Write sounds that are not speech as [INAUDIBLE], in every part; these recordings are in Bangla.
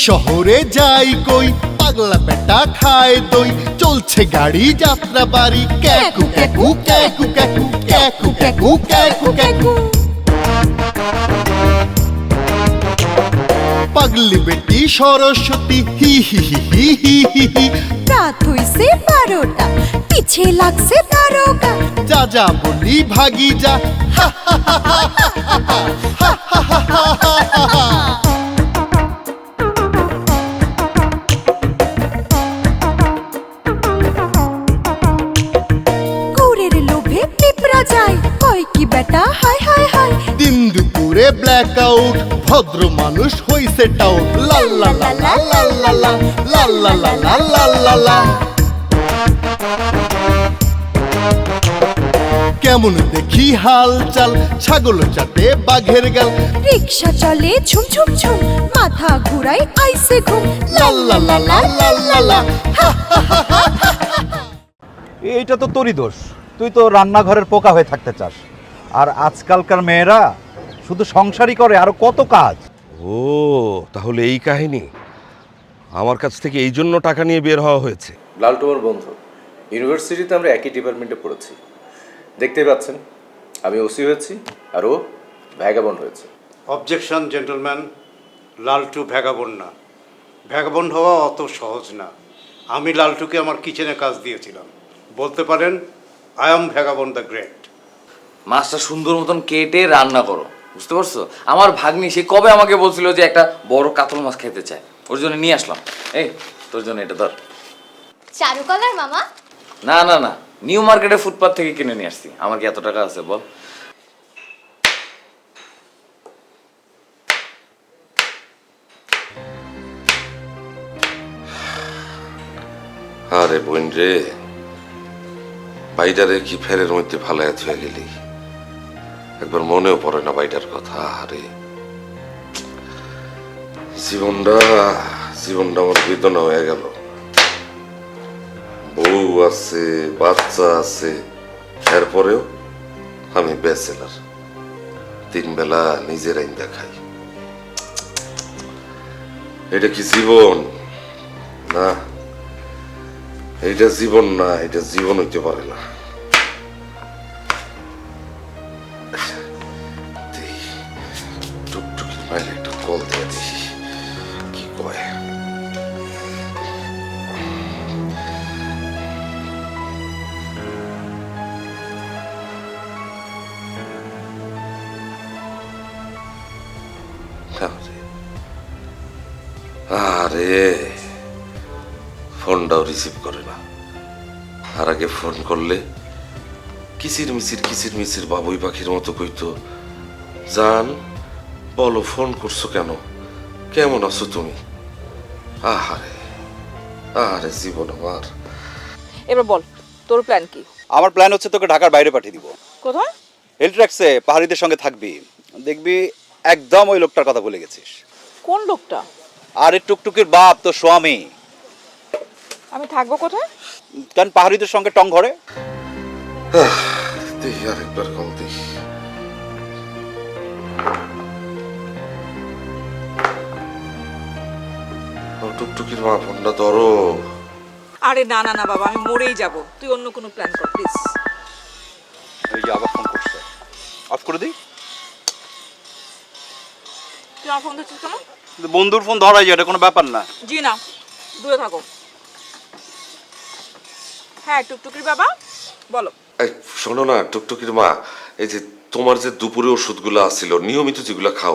শহরে যাই কই পাগলা বেটা খায় দই চলছে গাড়ি যাত্রা বাড়ি ক্যাকু ক্যাকু ক্যাকু ক্যাকু ক্যাকু ক্যাকু ক্যাকু ক্যাকু পাগলি বেটি সরস্বতী হি হি হি হি হি হি হি রাত হইছে বারোটা পিছে লাগছে তারকা যা যা বলি ভাগি যা হা হা হা হা হা হা হা হা হা হা বেটা হাই হাই হাই দিন দুপুরে ব্ল্যাক আউট ভদ্র মানুষ হইছে টাউট লা লা লা লা লা লা লা লা লা লা লা লা লা লা কেমন দেখি হাল চাল ছাগল চাটে বাঘের গাল রিক্সা চলে ঝুম ঝুম ঝুম মাথা ঘুরাই আইসে ঘুম লা লা লা লা লা লা লা এইটা তো তোরই দোষ তুই তো রান্নাঘরের পোকা হয়ে থাকতে চাস আর আজকালকার মেয়েরা শুধু সংসারই করে আরও কত কাজ? ও তাহলে এই কাহিনী আমার কাছ থেকে এই জন্য টাকা নিয়ে বের হওয়া হয়েছে। লালটু আমার বন্ধু ইউনিভার্সিটিতে আমরা একই ডিপার্টমেন্টে পড়েছি। দেখতেই পাচ্ছেন আমি ওসি হয়েছি আর ও ভ্যাগাবন্ড হয়েছে। অবজেকশন জেন্টলম্যান লালটু ভ্যাগাবন্ড না। ভ্যাগাবন্ড হওয়া অত সহজ না। আমি লালটুকে আমার কিচেনে কাজ দিয়েছিলাম। বলতে পারেন I am vagabond the great মাছটা সুন্দর মতন কেটে রান্না করো বুঝতে পারছ? আমার ভাগ্নি সে কবে আমাকে বলছিল যে একটা বড় কাতল মাছ খেতে চায়? ওর জন্য নিয়ে আসলাম। এই তোর জন্য এটা ধর। চারুকলার মামা? না না না নিউ মার্কেটে ফুটপাথ থেকে কিনে নিয়ে আসছি। আমার কি এত টাকা আছে বল। আরে বোন রে বাইটারে কি ফেরের মধ্যে ফালাইয়া থুয়ে গেলি। একবার মনেও পড়ে না বাইটার কথা, আরে। জীবনটা জীবনটা আমার বেদনা হয়ে গেল। বউ আছে, বাচ্চা আছে, এরপরেও আমি ব্যাচেলার। তিন বেলা নিজের আইন দেখাই। এটা কি জীবন? না। এটা জীবন না, এটা জীবন হইতে পারে না। আরে ফোনটাও রিসিভ করে না। আর আগে ফোন করলে কিচির মিচির কিচির মিচির বাবুই পাখির মতো কইতো জান বলো ফোন করছ কেন? কেমন আছো তুমি? আহারে আহারে জীবন আমার। এবার বল তোর প্ল্যান কি? আমার প্ল্যান হচ্ছে তোকে ঢাকার বাইরে পাঠিয়ে দিব। কোথায়? হেলট্র্যাক্সে পাহাড়িদের সঙ্গে থাকবি। দেখবি একদম ওই লোকটার কথা ভুলে গেছিস। কোন লোকটা? আরে টুকটুকির বাপ তো স্বামী। আমি থাকব কোথায়? কারণ পাহাড়িদের সঙ্গে টং ঘরে? দেখি আরেকবার কল দেখি টুকটুকির মা ফোনটা ধরো। আরে না না না বাবা আমি মরেই যাব। তুই অন্য কোনো প্ল্যান কর প্লিজ এই যে আবার ফোন করছে। অফ করে দিই। তুই আমার ফোন ধরছিস কেন? বন্ধুর ফোন ধরাই যায় এটা কোনো ব্যাপার না। জি না দূরে থাকো। হ্যাঁ টুকটুকির বাবা বলো। এই শোনো না টুকটুকির মা এই যে তোমার যে দুপুরে ওষুধগুলো আসছিল নিয়মিত যেগুলো খাও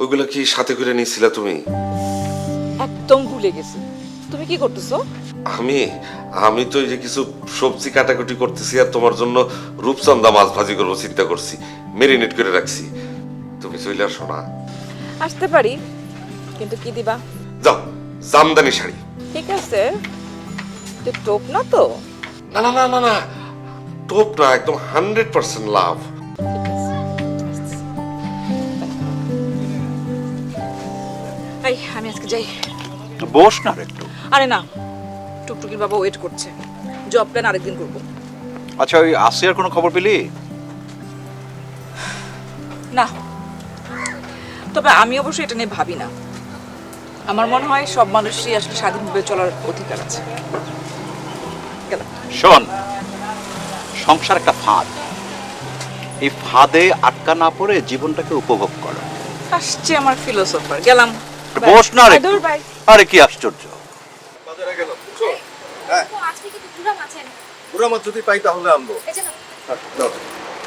ওইগুলো কি সাথে করে নিয়েছিলা তুমি? একদম ভুলে গেছি। তুমি কি করতেছো? আমি আমি তো এই যে কিছু সবজি কাটাকুটি করতেছি আর তোমার জন্য রূপচন্দা মাছ ভাজি করব চিন্তা করছি মেরিনেট করে রাখছি। তুমি চলে আসো না। আসতে পারি। কিন্তু কি দিবা? যাও জামদানি শাড়ি। ঠিক আছে তুই টোপ না তো? না না না না না টোপ না একদম হান্ড্রেড পার্সেন্ট লাভ এই আমি আজকে যাই। বস না একটু। আরে না টুকটুকির বাবা ওয়েট করছে। জব প্ল্যান আরেকদিন করব। আচ্ছা ওই আসিয়ার কোনো খবর পেলি? না তবে আমি অবশ্যই এটা নিয়ে ভাবি না। আমার মনে হয় সব মানুষই আসলে স্বাধীনভাবে চলার অধিকার আছে। গেলাম শোন সংসার একটা ফাঁদ। এই ফাঁদে আটকা না পড়ে জীবনটাকে উপভোগ করো। আসছে আমার ফিলোসফার গেলাম। বস না রে। আরে কি আশ্চর্য। আজকে কিন্তু ঘুরাম আছেন পুরা মাছ যদি পাই তাহলে আনব। এই যে নাও।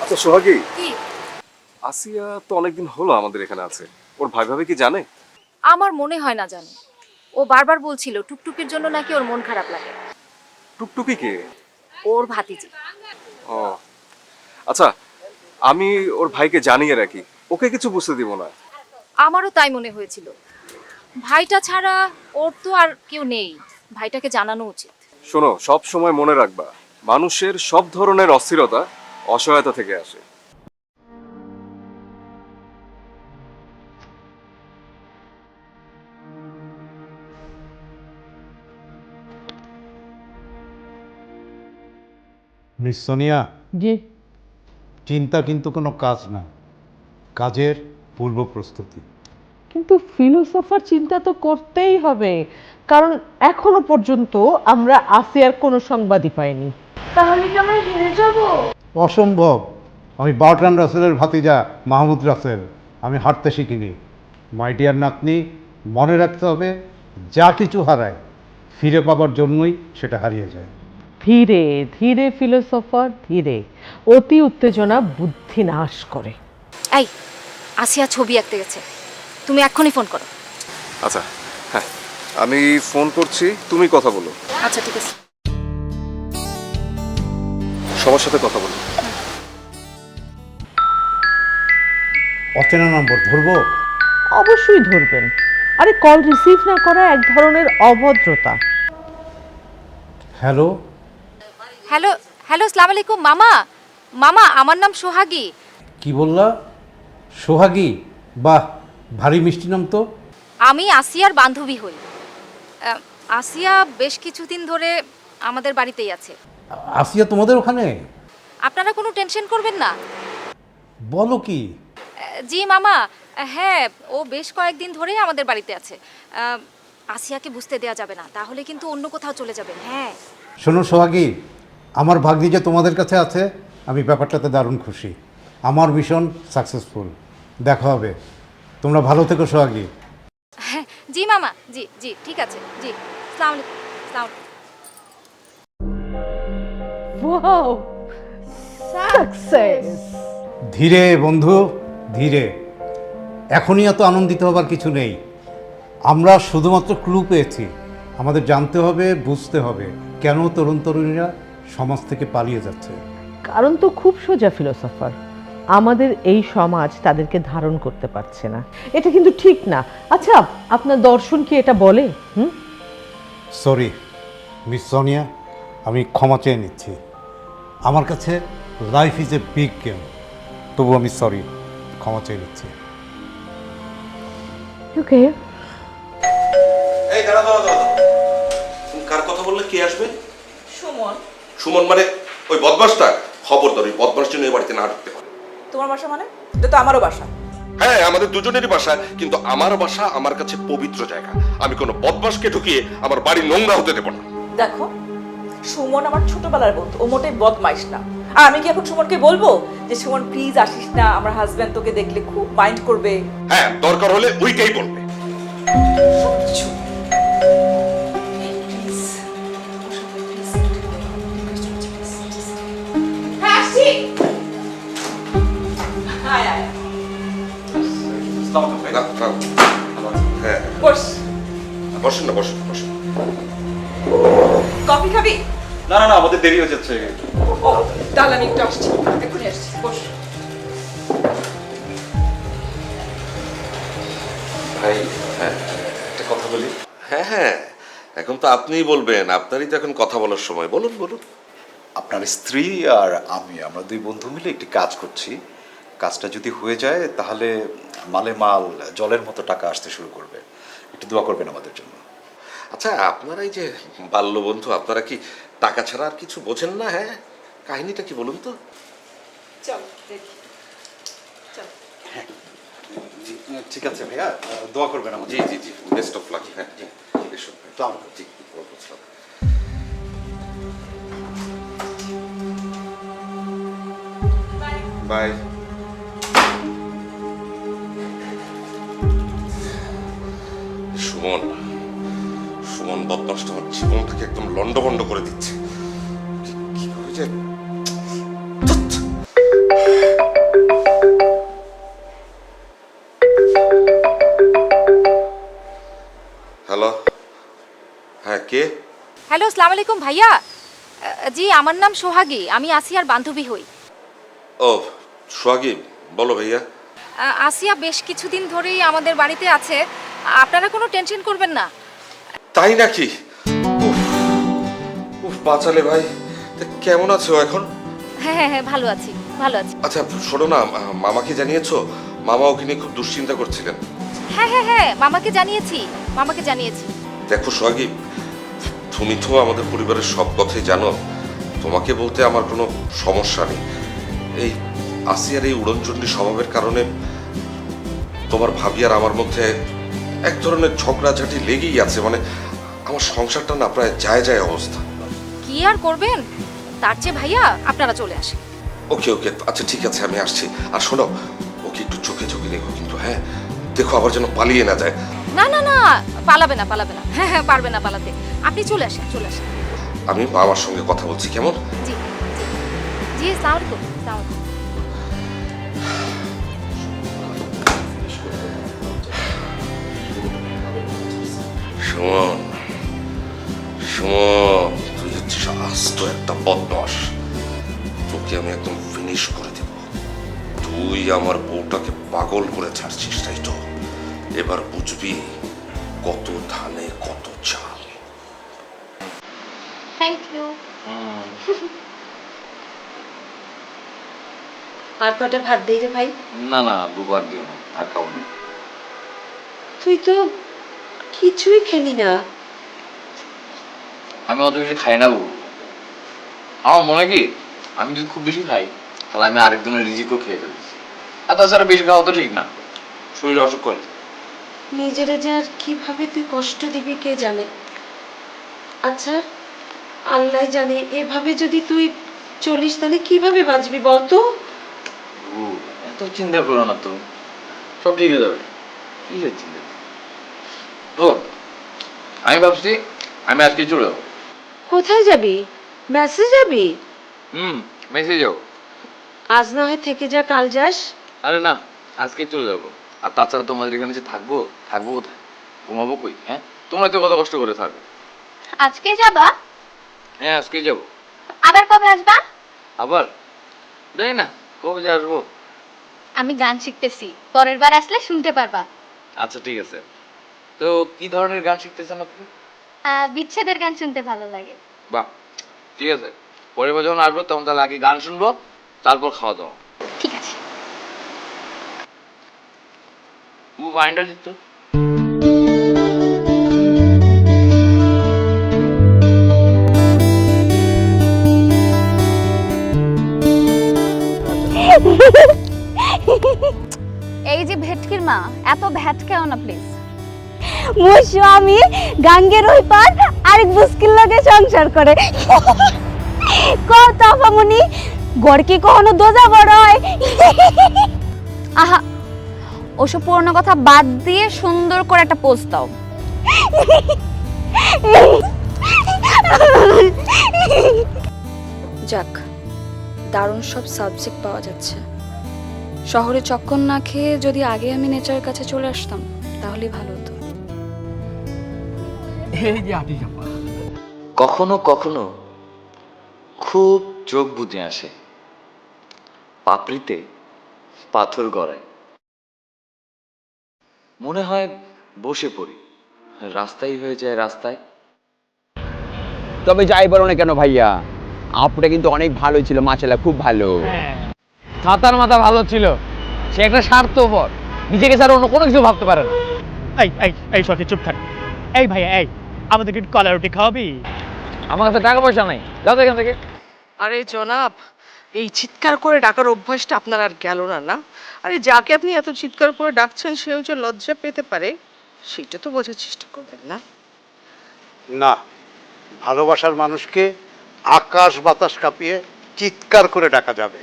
আচ্ছা সোহাগী। কি? আসিয়া তো অনেকদিন হলো আমাদের এখানে আছে। ওর ভাই ভাবে কি জানে? আমার মনে হয় না জানে। ও বারবার বলছিল টুকটুকির জন্য নাকি ওর মন খারাপ লাগে। টুকটুকি কে? ওর ভাতিজি। ও। আচ্ছা আমি ওর ভাইকে জানিয়ে রাখি। ওকে কিছু বুঝতে দিব না। আমারও তাই মনে হয়েছিল। ভাইটা ছাড়া ওর তো আর কেউ নেই। ভাইটাকে জানানো উচিত। শোনো সব সময় মনে রাখবা মানুষের সব ধরনের অস্থিরতা অসহায়তা থেকে আসে। মিস সোনিয়া জি। চিন্তা কিন্তু কোনো কাজ না। কাজের পূর্ব প্রস্তুতি। কিন্তু ফিলোসফার চিন্তা তো করতেই হবে। কারণ এখনও পর্যন্ত আমরা আসিয়ার কোনো সংবাদই পাইনি। তাহলে কি আমরা হেরে যাব? অসম্ভব। আমি বার্ট্রান রাসেলের ভাতিজা মাহমুদ রাসেল। আমি হাঁটতে শিখিনি। মাই ডিয়ার নাতনি মনে রাখতে হবে যা কিছু হারায় ফিরে পাবার জন্যই সেটা হারিয়ে যায়। ধীরে ধীরে ফিলোসফার ধীরে। অতি উত্তেজনা বুদ্ধি নাশ করে। এই আসিয়া ছবি আঁকতে গেছে। তুমি এক্ষুনি ফোন করো। আচ্ছা হ্যাঁ আমি ফোন করছি তুমি কথা বলো। আচ্ছা ঠিক আছে। সবার সাথে কথা বলো। অচেনা নম্বর ধরবো? অবশ্যই ধরবেন। আরে কল রিসিভ না করা এক ধরনের অভদ্রতা। হ্যালো? হ্যালো হ্যালো আসসালামু আলাইকুম মামা। মামা আমার নাম সোহাগী। কি বললা? সোহাগী? বাহ ভারী মিষ্টি নাম তো। আমি আসিয়ার বান্ধবী হই। আহ, আসিয়া বেশ কিছুদিন ধরে আমাদের বাড়িতেই আছে। আসিয়া তোমাদের ওখানে? আপনারা কোনো টেনশন করবেন না। বলো কি? আহ, জি মামা। হ্যাঁ ও বেশ কয়েকদিন ধরেই আমাদের বাড়িতে আছে। আহ, আসিয়াকে বুঝতে দেওয়া যাবে না। তাহলে কিন্তু অন্য কোথাও চলে যাবে হ্যাঁ। শোনো সোহাগী আমার ভাগ্নি যে তোমাদের কাছে আছে আমি ব্যাপারটাতে দারুণ খুশি। আমার মিশন সাকসেসফুল দেখা হবে। তোমরা ভালো থেকো সোহাগী। হ্যাঁ জি মামা জি জি ঠিক আছে জি। সালাম সালাম ওয়াও সাকসেস ধীরে বন্ধু ধীরে। এখনই এত আনন্দিত হবার কিছু নেই। আমরা শুধুমাত্র ক্লু পেয়েছি। আমাদের জানতে হবে বুঝতে হবে। কেন তরুণ তরুণীরা সমাজ থেকে পালিয়ে যাচ্ছে। কারণ তো খুব সোজা ফিলোসফার। আমাদের এই সমাজ তাদেরকে ধারণ করতে পারছে না। এটা কিন্তু ঠিক না। আচ্ছা আপনার দর্শন কি এটা বলে? হুম? সরি মিস সোনিয়া আমি ক্ষমা চেয়ে নিচ্ছি। আমার কাছে life is a big game তবু আমি সরি ক্ষমা চেয়ে নিচ্ছি। ওকে এই দাঁড়া দাঁড়া দাঁড়া কার কথা বললে? কে আসবে? সুমন। সুমন মানে ওই বদমাসটা খবরদার ওই বদমাস জন্য বাড়িতে না ঢুকতে পারে। তোমার বাসা মানে? এটা তো আমারও বাসা। হ্যাঁ আমাদের দুজনেরই বাসা কিন্তু আমার বাসা আমার কাছে পবিত্র জায়গা। আমি কোনো বদমাসকে ঢুকিয়ে আমার বাড়ি নোংরা হতে দেবো না। দেখো সুমন আমার ছোটবেলার বন্ধু ও মোটেই বদমাইশ না। আর আমি কি এখন সুমনকে বলব যে সুমন প্লিজ আসিস না আমার হাজব্যান্ড তোকে দেখলে খুব মাইন্ড করবে? হ্যাঁ দরকার হলে ওইটাই বলবে। সবকিছু আয়, আয়। না, না। হ্যাঁ বস বসেন না বসেন বসেন। কফি খাবি? না না না আমাদের দেরি হয়ে যাচ্ছে। ও তাহলে আমি একটু আসছি। এক্ষুনি আসছি বস। ভাই হ্যাঁ একটা কথা বলি। হ্যাঁ হ্যাঁ এখন তো আপনিই বলবেন আপনারই তো এখন কথা বলার সময়। বলুন বলুন। আপনার স্ত্রী আর আমি আমরা দুই বন্ধু মিলে একটি কাজ করছি। কাজটা যদি হয়ে যায় তাহলে মালে মাল জলের মতো টাকা আসতে শুরু করবে। একটু দোয়া করবেন আমাদের জন্য। আচ্ছা আপনারা এই যে বাল্যবন্ধু আপনারা কি টাকা ছাড়া আর কিছু বোঝেন না হ্যাঁ? কাহিনীটা কি বলুন তো? চল দেখি। ঠিক আছে ভাইয়া। দোয়া করবেন আমার জি জি জি। বেস্ট অফ লাক হ্যাঁ জি। আসসালামু আলাইকুম। জি বাই সুমন সুমন বদমাসটা আমার জীবনটাকে একদম লন্ডভন্ড করে দিচ্ছে। কি- যে ধ্যাৎ। হ্যালো হ্যাঁ কে? হ্যালো আসসালামু আলাইকুম ভাইয়া। জি আমার নাম সোহাগী। আমি আসিয়ার বান্ধবী হই। ও সোহাগী বলো ভাইয়া। আসিয়া বেশ কিছুদিন ধরেই আমাদের বাড়িতে আছে। আপনারা কোনো টেনশন করবেন না। তাই নাকি? উফ উফ বাঁচালে ভাই। তা কেমন আছো এখন? হ্যাঁ হ্যাঁ হ্যাঁ ভালো আছি ভালো আছি। আচ্ছা শোনো না আহ, মামাকে জানিয়েছো? মামা ওকে নিয়ে খুব দুশ্চিন্তা করছিলেন। হ্যাঁ হ্যাঁ হ্যাঁ মামাকে জানিয়েছি মামাকে জানিয়েছি। দেখো সোহাগী তুমি তো আমাদের পরিবারের সব কথাই জানো। তোমাকে বলতে আমার কোনো সমস্যা নেই। এই আসিয়ার এই উড়নচণ্ডী স্বভাবের কারণে তোমার ভাবি আর আমার মধ্যে এক ধরনের ঝগড়াঝাটি লেগেই আছে মানে আমার সংসারটা না প্রায় যায় যায় অবস্থা। কি আর করবেন? তার চেয়ে ভাইয়া আপনারা চলে আসেন। ওকে ওকে আচ্ছা ঠিক আছে আমি আসছি। আর শোনো ওকে একটু চোখে চোখে রেখো কিন্তু হ্যাঁ? দেখো আবার যেন পালিয়ে না যায়। না না না পালাবে না পালাবে না। হ্যাঁ হ্যাঁ পারবে না পালাতে। আপনি চলে আসেন চলে আসেন। আমি বাবার সঙ্গে কথা বলছি কেমন? জি জি। জি সালাম আলাইকুম। সুমন সুমন তুই হচ্ছিস আস্ত একটা বদমাস। তোকে আমি একদম ফিনিশ করে দেব। তুই আমার বউটাকে পাগল করে ছাড়ছিস তাই তো? এবার বুঝবি কত ধানে কত চাল। থ্যাংক ইউ [LAUGHS] আর কটা ভাত দেই রে ভাই? না না দুবার দিও না আর না। তুই তো কিছুই খেলি না। আমি অত বেশি খাই না বউ। আমার মনে কি আমি যদি খুব বেশি খাই তাহলে আমি আরেকজনের রিজিকও খেয়ে ফেলি আর তাছাড়া বেশি খাওয়া তো ঠিক না। শরীর অসুখ করে। নিজেরে যে আর কীভাবে তুই কষ্ট দিবি কে জানে? আচ্ছা আল্লাহ জানে এভাবে যদি তুই চলিস তাহলে কীভাবে বাঁচবি বলতো ও এত চিন্তা করো না তো। সব ঠিক হয়ে যাবে। কি চিন্তা? ও আমি ভাবছি আমি আজকে চলে যাব। কোথায় যাবি? মেসেজ যাবি? হুম মেসে যাও আজ না হয় থেকে যা কাল যাস? আরে না আজকে চলে যাব। আর তাছাড়া তোমাদের এখানে যে থাকব থাকব কোথায়? ঘুমাবো কই হ্যাঁ? তোমরা তো কত কষ্ট করে থাকো। আজকে যাবা? হ্যাঁ আজকেই যাব। আবার কবে আসবা? আবার? জানি না কবে যে আসব? আমি গান শিখতেছি পরের বার আসলে শুনতে পারবা। আচ্ছা ঠিক আছে। তো কি ধরনের গান শিখতে চান আপনি বিচ্ছেদের গান শুনতে ভালো লাগে। বাহ ঠিক আছে। বার যখন আসব তখন তাহলে আগে গান শুনব তারপর খাওয়া দাওয়া। ঠিক আছে। ও বাইন্ডার দিত। এই যে ভেটকির মা এত ভ্যাটকেও না প্লিজ স্বামী গাঙ্গের ওই পার আরেক মুশকিল লাগে সংসার করে। কত আপামনি গড় কখনো দোজা বড় হয়? আহা, ওসব পুরনো কথা বাদ দিয়ে সুন্দর করে একটা পোস্ট দাও। যাক, দারুণ সব সাবজেক্ট পাওয়া যাচ্ছে। শহরে চক্কর না খেয়ে যদি আগে আমি নেচারের কাছে চলে আসতাম, তাহলেই ভালো কখনো কখনো খুব চোখ বুঝে আসে পাপড়িতে পাথর গড়ায়। মনে হয় বসে পড়ি রাস্তাই হয়ে যায় রাস্তায়। তবে যাই বলো না কেন ভাইয়া আপুটা কিন্তু অনেক ভালো ছিল মাশাল্লাহ খুব ভালো। ছাতার মাথা ভালো ছিল সে একটা স্বার্থপর নিজেকে ছাড়া অন্য কোনো কিছু ভাবতে পারে না। এই এই এই সখী চুপ থাক। এই ভাইয়া এই। আমাদেরকে একটু কলা রুটি খাওয়াবি? আমার কাছে টাকা পয়সা নাই। যাও তো এখান থেকে। আরে জনাব এই চিৎকার করে ডাকার অভ্যাসটা আপনার আর গেল না না? আরে যাকে আপনি এত চিৎকার করে ডাকছেন সে হচ্ছে লজ্জা পেতে পারে সেটা তো বোঝার চেষ্টা করবেন না। না ভালোবাসার মানুষকে আকাশ বাতাস কাঁপিয়ে চিৎকার করে ডাকা যাবে।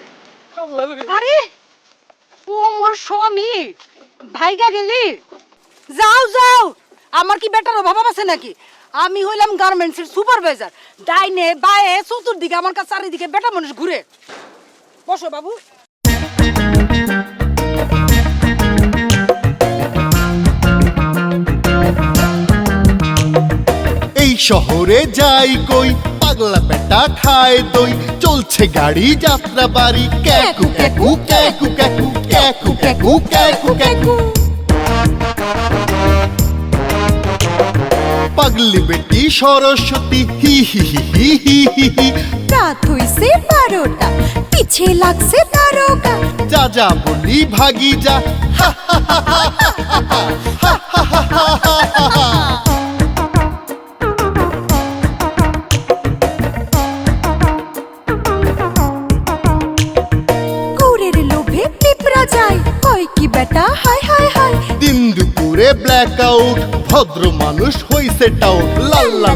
আরে ও আমার স্বামী ভাইগা গেলি? যাও যাও আমার কি বেটার অভাব আছে নাকি? আমি হইলাম গার্মেন্টসের সুপারভাইজার ডাইনে, বায়ে, চতুর্দিকে, আমার কাছে চারিদিকে বেটা মানুষ ঘুরে। বসো বাবু। এই শহরে যাই কই, পাগলা বেটা খায় দই। চলছে গাড়ি যাত্রা বাড়ি ক্যাকু ক্যাকু ক্যাকু ক্যাকু ক্যাকু ক্যাকু ক্যাকু ক্যাকু। পাগলি বেটি সরস্বতী হি হি হি হি হি হি হি রাত হইছে বারোটা পিছে লাগছে দারোগা যা যা বলি ভাগি যা হা হা হা হা হা হা হা হা হা হা হা লোভে পিঁপড়া যায় হয় কি বেটা হায় হায় হায় দিন দুপুরে ব্ল্যাক আউট ভদ্র মানুষ হইছে টাও লাল্লা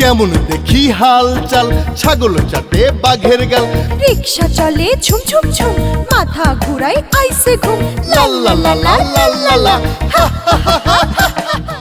কেমন দেখি হাল চাল ছাগল চাটে বাঘের গাল রিক্সা চলে ঝুম ঝুম ঝুম মাথা ঘুরাই আইসে ঘুম লাল লাল লাল লাল লাল্লা হা হা হা হা